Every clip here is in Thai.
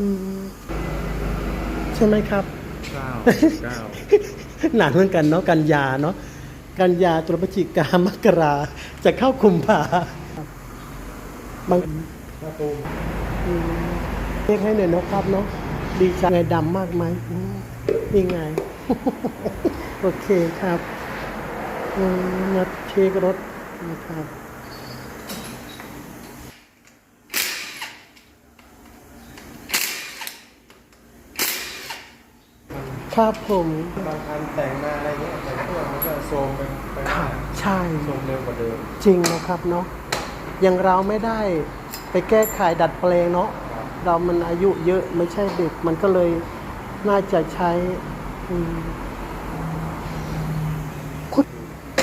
อืมใช่ไหมครับเก้าเก้าหนักเหมือนกันเนาะกันยาเนาะกันยาตุลพฤศจิกามกราจะเข้าคุมภาบางหน้าตูมอืมเรียกให้หน่อยเนาะครับเนาะดีใจไงดำมากไหมอืมนี่ไง โอเคครับอืมมาเช็ครถนะครับ ครับผมบางคันแต่งมาอะไรเงี้ยแต่งเครื่องมันก็โซมไปไปครับใช่โซมเร็วกว่าเดิมจริงนะครับเนาะอย่างเราไม่ได้ไปแก้ไขดัดแปลงเนาะเรามันอายุเยอะไม่ใช่เด็ก มันก็เลยน่าจะใช้อืมคุด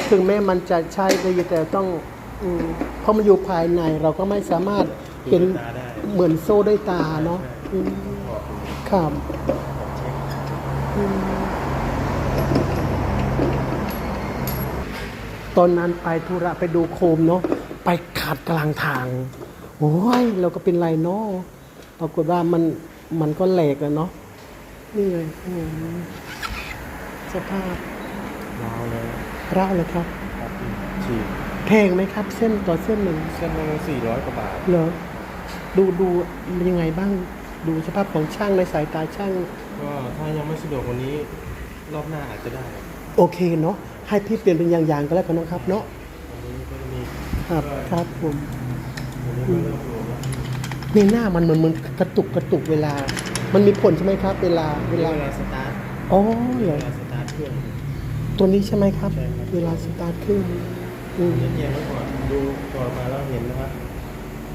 ถึงแม้มันจะใช้ได้แต่ต้องอืมเพราะมันอยู่ภายในเราก็ไม่สามารถเห็นตาได้เหมือนโซ่ด้วยตาเนาะอืมครับอืม ตอนนั้นไปธุระไปดูโคมเนาะไปขาดกลางทาง โอ้ย เราก็เป็นไรเนาะปรากฏว่ามันมันก็แหลกอะเนาะนี่ไงอืมสภาพยาวเลยเร่าเลยครับครับฉีดแพงไหมครับ เส้นต่อเส้นหนึ่งเส้นหนึงสี่ร้อยกว่าบาทเหรอดูดูยังไงบ้าง ดูสภาพของช่างในสายตาช่าง ก็ถ้ายังไม่สะดวกวันนี้รอบหน้าอาจจะได้โอเคเนาะให้พี่เปลี่ยนเป็นอย่างๆก็แล้วกันนะครับเนาะวันนี้ก็จะมีครับครับผมวันนี้ก็เริ่มรวมแล้วนี่หน้ามันเหมือนเหมือนกระตุกกระตุกเวลา มันมีผลใช่ไหมครับ เวลาเวเวลาลาสตาร์ทอ๋อเวเหรอลาสตาร์ทเครื่อง ตัวนี้ใช่ไหมครับ ใช่ครับ เวลาสตาร์ทเครื่องอืมแยกไว้ก่อนดูก่อนมาแล้วเห็นนะครับ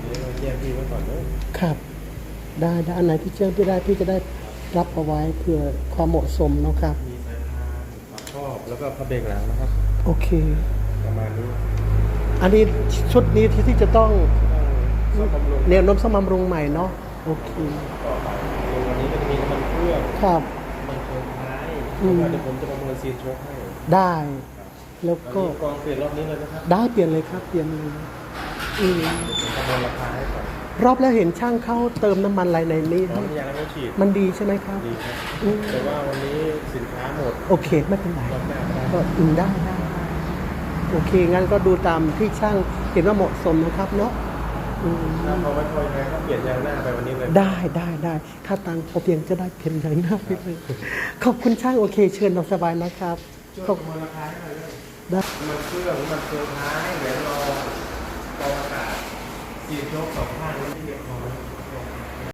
เดี๋ยวเราแยกพี่ไว้ก่อนเนอะครับ ได้ได้อันไหนที่เชื่อพี่ได้พี่จะได้รับเอาไว้เพื่อความเหมาะสมเนาะครับ มีสายพานฝาครอบแล้วก็ผ้าเบรกหลังนะครับ โอเค ประมาณนี้อันนี้ชุดนี้ที่ที่จะต้องต้องซ่อมบำรุงแนวโน้มสมบำรุงใหม่เนาะโอเคต่อไปวันนี้ก็จะมีน้ำมันเครื่องครับมันเชิงท้ายอืม แล้วเดี๋ยวผมจะประเมินซีนโชคให้ได้ แล้ววันก็นี้กองเปลี่ยนรอบนี้เลยนะครับได้เปลี่ยนเลยครับ เปลี่ยนเลยอืม เดี๋ยวผมประเมินราคาให้ก่อน รอบแล้วเห็นช่างเข้าเติมน้ำมันอะไรในนี้พร้อมยางไม่ฉีดมันดีใช่ไหมครับ ดีครับอืมแต่ว่าวันนี้สินค้าหมด โอเคไม่เป็นไรรอบหน้าก็ได้ก็อืมได้ได้ได้โอเค งั้นก็ดูตามที่ช่างเห็นว่าเหมาะสมนะครับเนาะอืมถ้าเขาไม่พอยังไงก็เปลี่ยนยางหน้าไปวันนี้เลย ได้ได้ได้ถ้าตังค์พอเพียงจะได้เพียงอย่างหน้าไปเลยขอบคุณช่างโอเค เชิญนอนสบายนะครับช่วยขอบประเมินราคาให้หน่อยเลยได้มันเครื่องมันเชิงท้ายเดี๋ยวรอ ยืนยกสองข้างแล้วเรียบร้อย